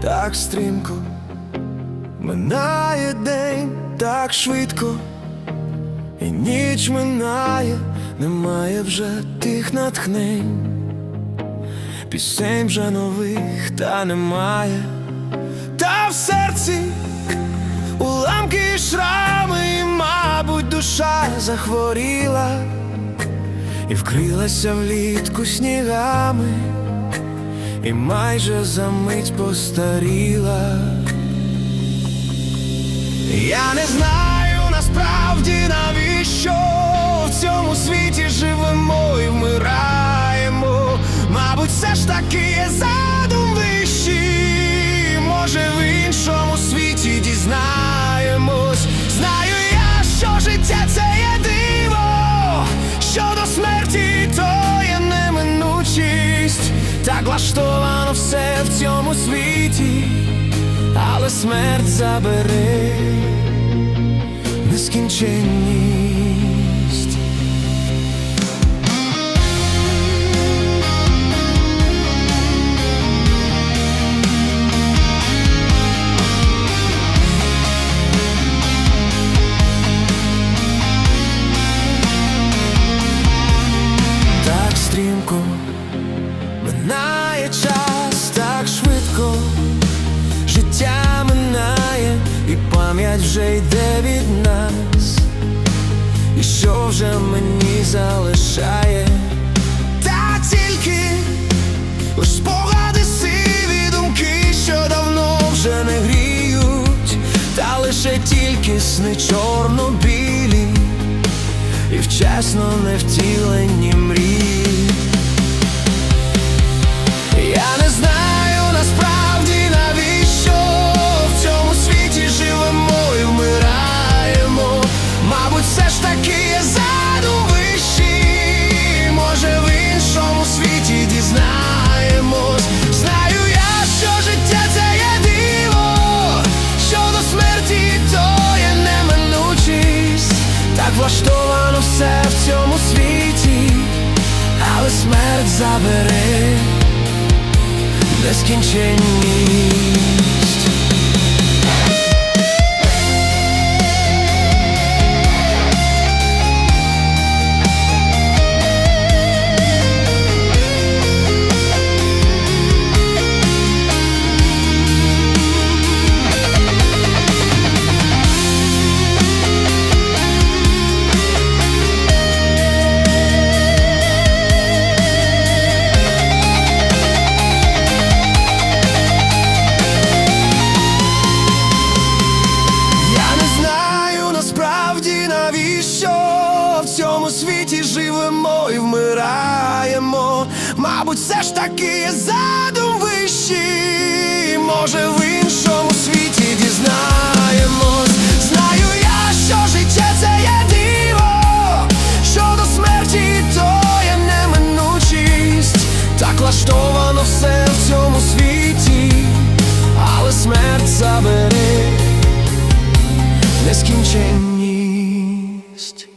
так стрімко, минає день так швидко, і ніч минає, немає вже тих натхнень, пісень вже нових та немає, та в серці уламки і шрами, і, мабуть, душа захворіла. І вкрилася влітку снігами, і майже за мить постаріла. Я не знаю насправді навіщо в цьому світі живемо і вмираємо. Мабуть, все ж таки є задум вищий. Може, в іншому світі дізнаємось. Так влаштовано все в цьому світі але смерть забере нескінченність. Минає час так швидко. Життя минає, і пам'ять вже йде від нас. І що вже мені залишає? Та тільки лиш спогади сиві думки, що давно вже не гріють, та лише тільки сни чорно-білі і вчасно не втілені нескінченні мабуть, все ж таки задум вищі, може в іншому світі дізнаємось. Знаю я, що життя це є диво, що до смерті то є неминучість, так влаштовано все в цьому світі, але смерть забере нескінченність.